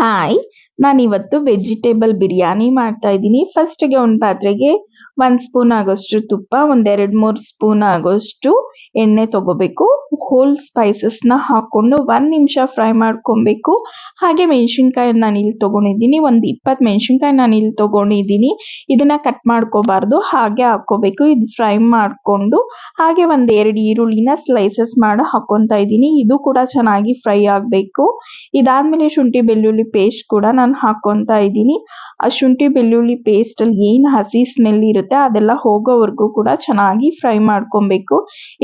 Hi ನಾನಿವತ್ತು vegetable biryani ಮಾಡ್ತಾ ಇದ್ದೀನಿ. ಫಸ್ಟಿಗೆ ಒಂದು ಪಾತ್ರೆಗೆ ಒಂದು ಸ್ಪೂನ್ ಆಗೋಷ್ಟು ತುಪ್ಪ, ಒಂದೆರಡು ಮೂರು ಸ್ಪೂನ್ ಆಗೋಷ್ಟು ಎಣ್ಣೆ ತಗೋಬೇಕು. ಹೋಲ್ ಸ್ಪೈಸಸ್ನ ಹಾಕ್ಕೊಂಡು ಒಂದು ನಿಮಿಷ ಫ್ರೈ ಮಾಡ್ಕೊಬೇಕು. ಹಾಗೆ ಮೆಣಸಿನ್ಕಾಯಿ ನಾನು ಇಲ್ಲಿ ತೊಗೊಂಡಿದ್ದೀನಿ. ಒಂದು ಇಪ್ಪತ್ತು ಮೆಣಸಿನ್ಕಾಯಿ ನಾನು ಇಲ್ಲಿ ತೊಗೊಂಡಿದ್ದೀನಿ. ಇದನ್ನು ಕಟ್ ಮಾಡ್ಕೋಬಾರ್ದು. ಹಾಗೆ ಹಾಕ್ಕೋಬೇಕು. ಇದು ಫ್ರೈ ಮಾಡಿಕೊಂಡು ಹಾಗೆ ಒಂದು ಎರಡು ಈರುಳ್ಳಿನ ಸ್ಲೈಸಸ್ ಮಾಡಿ ಹಾಕ್ಕೊತಾ ಇದ್ದೀನಿ. ಇದು ಕೂಡ ಚೆನ್ನಾಗಿ ಫ್ರೈ ಆಗಬೇಕು. ಇದಾದಮೇಲೆ ಶುಂಠಿ ಬೆಳ್ಳುಳ್ಳಿ ಪೇಸ್ಟ್ ಕೂಡ ನಾನು ಹಾಕ್ಕೊತಾ ಇದ್ದೀನಿ. ಆ ಶುಂಠಿ ಬೆಳ್ಳುಳ್ಳಿ ಪೇಸ್ಟಲ್ಲಿ ಏನು ಹಸಿ ಸ್ಮೆಲ್ ಇರುತ್ತೆ ಅದೆಲ್ಲ ಹೋಗೋವರೆಗೂ ಕೂಡ ಚೆನ್ನಾಗಿ ಫ್ರೈ ಮಾಡ್ಕೊಬೇಕು.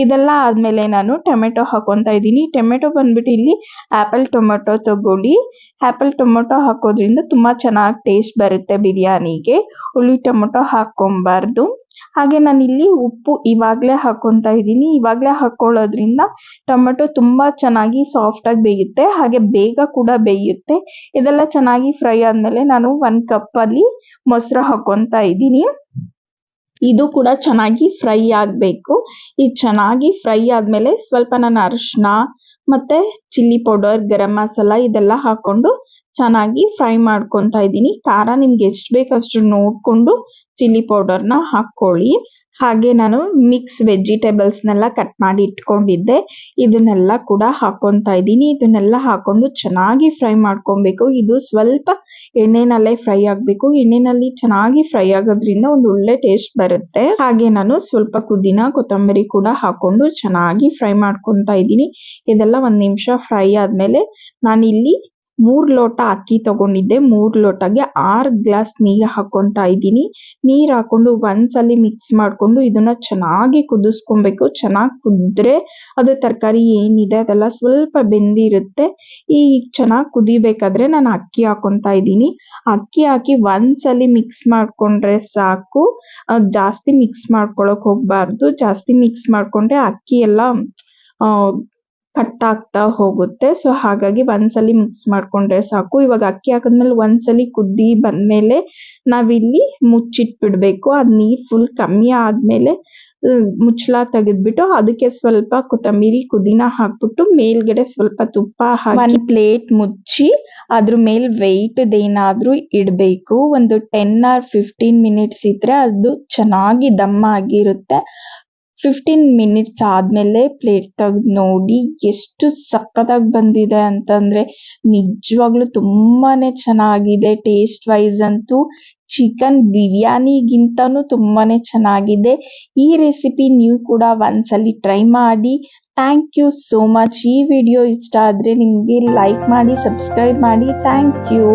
ಇದೆಲ್ಲ ಆದಮೇಲೆ ನಾನು ಟೊಮೆಟೊ ಹಾಕೊಂತ ಇದ್ದೀನಿ. ಟೊಮೆಟೊ ಬಂದ್ಬಿಟ್ಟು ಇಲ್ಲಿ ಆ್ಯಪಲ್ ಟೊಮೆಟೊ ತಗೊಳ್ಳಿ. ಆ್ಯಪಲ್ ಟೊಮೆಟೊ ಹಾಕೋದ್ರಿಂದ ತುಂಬ ಚೆನ್ನಾಗಿ ಟೇಸ್ಟ್ ಬರುತ್ತೆ ಬಿರಿಯಾನಿಗೆ. ಹುಳಿ, ಟೊಮೆಟೊ ಹಾಕ್ಕೊಬಾರ್ದು ಹಾಗೆ ನಾನಿಲ್ಲಿ ಉಪ್ಪು ಇವಾಗಲೇ ಹಾಕ್ಕೊತಾ ಇದ್ದೀನಿ. ಇವಾಗಲೇ ಹಾಕೊಳ್ಳೋದ್ರಿಂದ ಟೊಮೆಟೊ ತುಂಬ ಚೆನ್ನಾಗಿ ಸಾಫ್ಟಾಗಿ ಬೇಯುತ್ತೆ. ಹಾಗೆ ಬೇಗ ಕೂಡ ಬೇಯುತ್ತೆ. ಇದೆಲ್ಲ ಚೆನ್ನಾಗಿ ಫ್ರೈ ಆದಮೇಲೆ ನಾನು ಒಂದು ಕಪ್ಪಲ್ಲಿ ಮೊಸರು ಹಾಕ್ಕೊತಾ ಇದ್ದೀನಿ. ಇದು ಕೂಡ ಚೆನ್ನಾಗಿ ಫ್ರೈ ಆಗಬೇಕು. ಇದು ಚೆನ್ನಾಗಿ ಫ್ರೈ ಆದಮೇಲೆ ಸ್ವಲ್ಪ ನಾನು ಅರಿಶಿನ ಮತ್ತು ಚಿಲ್ಲಿ ಪೌಡರ್ ಗರಂ ಮಸಾಲ ಇದೆಲ್ಲ ಹಾಕ್ಕೊಂಡು ಚೆನ್ನಾಗಿ ಫ್ರೈ ಮಾಡ್ಕೊತಾ ಇದ್ದೀನಿ. ಖಾರ ನಿಮ್ಗೆ ಎಷ್ಟು ಬೇಕು ಅಷ್ಟು ನೋಡಿಕೊಂಡು ಚಿಲ್ಲಿ ಪೌಡರ್ನ ಹಾಕ್ಕೊಳ್ಳಿ. ಹಾಗೆ ನಾನು ಮಿಕ್ಸ್ ವೆಜಿಟೇಬಲ್ಸ್ನೆಲ್ಲ ಕಟ್ ಮಾಡಿ ಇಟ್ಕೊಂಡಿದ್ದೆ. ಇದನ್ನೆಲ್ಲ ಕೂಡ ಹಾಕೊತಾ ಇದ್ದೀನಿ. ಇದನ್ನೆಲ್ಲ ಹಾಕೊಂಡು ಚೆನ್ನಾಗಿ ಫ್ರೈ ಮಾಡ್ಕೊಬೇಕು. ಇದು ಸ್ವಲ್ಪ ಎಣ್ಣೆನಲ್ಲೇ ಫ್ರೈ ಆಗಬೇಕು. ಎಣ್ಣೆನಲ್ಲಿ ಚೆನ್ನಾಗಿ ಫ್ರೈ ಆಗೋದ್ರಿಂದ ಒಂದು ಒಳ್ಳೆ ಟೇಸ್ಟ್ ಬರುತ್ತೆ. ಹಾಗೆ ನಾನು ಸ್ವಲ್ಪ ಪುದೀನ, ಕೊತ್ತಂಬರಿ ಕೂಡ ಹಾಕೊಂಡು ಚೆನ್ನಾಗಿ ಫ್ರೈ ಮಾಡ್ಕೊತಾ ಇದ್ದೀನಿ. ಇದೆಲ್ಲ ಒಂದು ನಿಮಿಷ ಫ್ರೈ ಆದಮೇಲೆ ನಾನಿಲ್ಲಿ ಮೂರು ಲೋಟ ಅಕ್ಕಿ ತಗೊಂಡಿದ್ದೆ. ಮೂರು ಲೋಟಗೆ ಆರು ಗ್ಲಾಸ್ ನೀರು ಹಾಕ್ಕೊತಾ ಇದ್ದೀನಿ. ನೀರು ಹಾಕೊಂಡು ಒಂದ್ಸಲಿ ಮಿಕ್ಸ್ ಮಾಡಿಕೊಂಡು ಇದನ್ನ ಚೆನ್ನಾಗಿ ಕುದಿಸ್ಕೊಬೇಕು. ಚೆನ್ನಾಗಿ ಕುದ್ರೆ ಅದು ತರಕಾರಿ ಏನಿದೆ ಅದೆಲ್ಲ ಸ್ವಲ್ಪ ಬೆಂದಿರುತ್ತೆ. ಈ ಚೆನ್ನಾಗಿ ಕುದಿಬೇಕಾದ್ರೆ ನಾನು ಅಕ್ಕಿ ಹಾಕೊತಾ ಇದ್ದೀನಿ. ಅಕ್ಕಿ ಹಾಕಿ ಒಂದ್ಸಲಿ ಮಿಕ್ಸ್ ಮಾಡಿಕೊಂಡ್ರೆ ಸಾಕು. ಜಾಸ್ತಿ ಮಿಕ್ಸ್ ಮಾಡ್ಕೊಳಕ್ ಹೋಗಬಾರ್ದು. ಜಾಸ್ತಿ ಮಿಕ್ಸ್ ಮಾಡಿಕೊಂಡ್ರೆ ಅಕ್ಕಿ ಎಲ್ಲ ಕಟ್ಟಾಗ್ತಾ ಹೋಗುತ್ತೆ. ಸೊ ಹಾಗಾಗಿ ಒಂದ್ಸಲಿ ಮಿಕ್ಸ್ ಮಾಡ್ಕೊಂಡ್ರೆ ಸಾಕು. ಇವಾಗ ಅಕ್ಕಿ ಹಾಕಿದ್ಮೇಲೆ ಒಂದ್ಸಲಿ ಕುದ್ದಿ ಬಂದಮೇಲೆ ನಾವಿಲ್ಲಿ ಮುಚ್ಚಿಟ್ಬಿಡಬೇಕು. ಅದು ನೀರು ಫುಲ್ ಕಮ್ಮಿ ಆದಮೇಲೆ ಮುಚ್ಚಳ ತೆಗೆದ್ಬಿಟ್ಟು ಅದಕ್ಕೆ ಸ್ವಲ್ಪ ಕೊತ್ತಂಬರಿ ಕುದಿನ ಹಾಕ್ಬಿಟ್ಟು ಮೇಲ್ಗಡೆ ಸ್ವಲ್ಪ ತುಪ್ಪ ಹಾಕಿ ಒಂದು ಪ್ಲೇಟ್ ಮುಚ್ಚಿ ಅದ್ರ ಮೇಲೆ ವೆಯ್ಟ್ ಏನಾದರೂ ಇಡಬೇಕು. ಒಂದು ಟೆನ್ ಆರ್ ಫಿಫ್ಟೀನ್ ಮಿನಿಟ್ಸ್ ಇದ್ರೆ ಅದು ಚೆನ್ನಾಗಿ ದಮ್ ಆಗಿರುತ್ತೆ. ಫಿಫ್ಟೀನ್ ಮಿನಿಟ್ಸ್ ಆದಮೇಲೆ ಪ್ಲೇಟ್ ತೆಗ್ದು ನೋಡಿ ಎಷ್ಟು ಸಖತ್ತಾಗಿ ಬಂದಿದೆ ಅಂತಂದರೆ ನಿಜವಾಗ್ಲೂ ತುಂಬಾ ಚೆನ್ನಾಗಿದೆ. ಟೇಸ್ಟ್ ವೈಸ್ ಅಂತೂ ಚಿಕನ್ ಬಿರಿಯಾನಿಗಿಂತನೂ ತುಂಬಾ ಚೆನ್ನಾಗಿದೆ. ಈ ರೆಸಿಪಿ ನೀವು ಕೂಡ ಒಂದ್ಸಲಿ ಟ್ರೈ ಮಾಡಿ. ಥ್ಯಾಂಕ್ ಯು ಸೋ ಮಚ್ ಈ ವಿಡಿಯೋ ಇಷ್ಟ ಆದರೆ ನಿಮಗೆ ಲೈಕ್ ಮಾಡಿ ಸಬ್ಸ್ಕ್ರೈಬ್ ಮಾಡಿ. Thank you